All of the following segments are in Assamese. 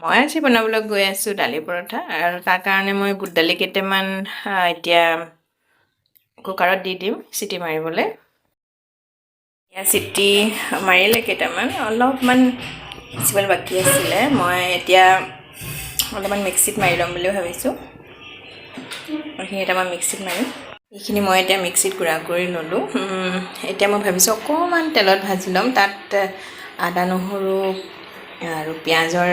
মই আজি বনাবলৈ গৈ আছোঁ দালি পৰঠা আৰু তাৰ কাৰণে মই বুট দালি কেইটামান এতিয়া কুকাৰত দি দিম চিটি মাৰিবলৈ। এতিয়া চিটি মাৰিলে কেইটামান অলপমান সিজিবলৈ বাকী আছিলে মই এতিয়া অলপমান মিক্সিত মাৰি ল'ম বুলি ভাবিছোঁ। এতিয়া মই মিক্সিত মাৰিম। এইখিনি মই এতিয়া মিক্সিত গুড়া কৰি ল'লোঁ। এতিয়া মই ভাবিছোঁ অকণমান তেলত ভাজি ল'ম তাত আদা নহৰু আৰু পিঁয়াজৰ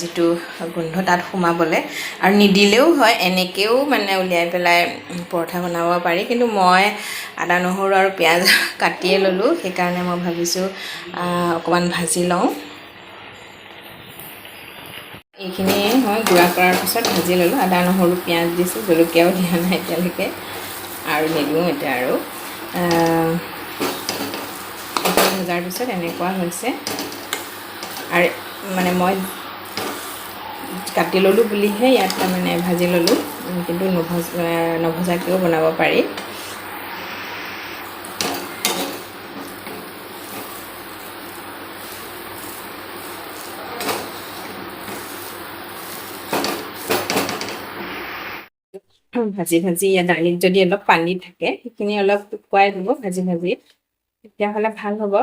যিটো গোন্ধ তাত সোমাবলৈ। আৰু নিদিলেও হয় এনেকৈও মানে উলিয়াই পেলাই পৰঠা বনাব পাৰি। কিন্তু মই আদা নহৰু আৰু পিঁয়াজ কাটিয়ে ল'লোঁ। সেইকাৰণে মই ভাবিছোঁ অকণমান ভাজি লওঁ। এইখিনি মই গুড়া কৰাৰ পিছত ভাজি ল'লোঁ। আদা নহৰু পিঁয়াজ দিছোঁ। জলকীয়াও দিয়া নাই এতিয়ালৈকে। আৰু নিদিওঁ এতিয়া আৰু। ভজাৰ পিছত এনেকুৱা হৈছে। আৰু মানে মই কাটি ল'লোঁ বুলিহে ইয়াত তাৰমানে ভাজি ল'লোঁ। কিন্তু নভজ নভজাকৈও বনাব পাৰি। ভাজি ভাজি ইয়াত দালিত যদি অলপ পানী থাকে সেইখিনি অলপ শুকুৱাই দিব ভাজি ভাজি। তেতিয়াহ'লে ভাল হ'ব।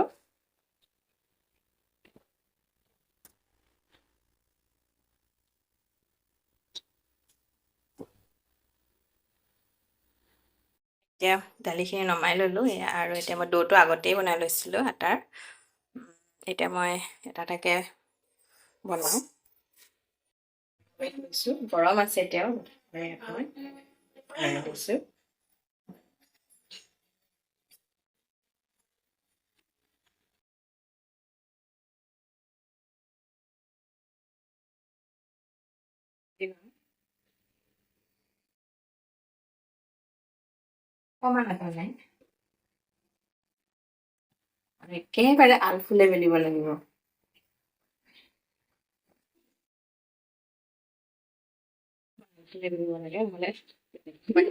এতিয়া দালিখিনি নমাই ল'লোঁ আৰু এতিয়া মই দৌটো আগতেই বনাই লৈছিলোঁ আটাৰ। এতিয়া মই এটা এটাকৈ বনাওঁ। গৰম আছে এতিয়াও কমানো কাৰণে আৰু একেবাৰে আলফুলে মেলিব লাগিব। আলফুলে মেলিব লাগে নহ'লে মানে,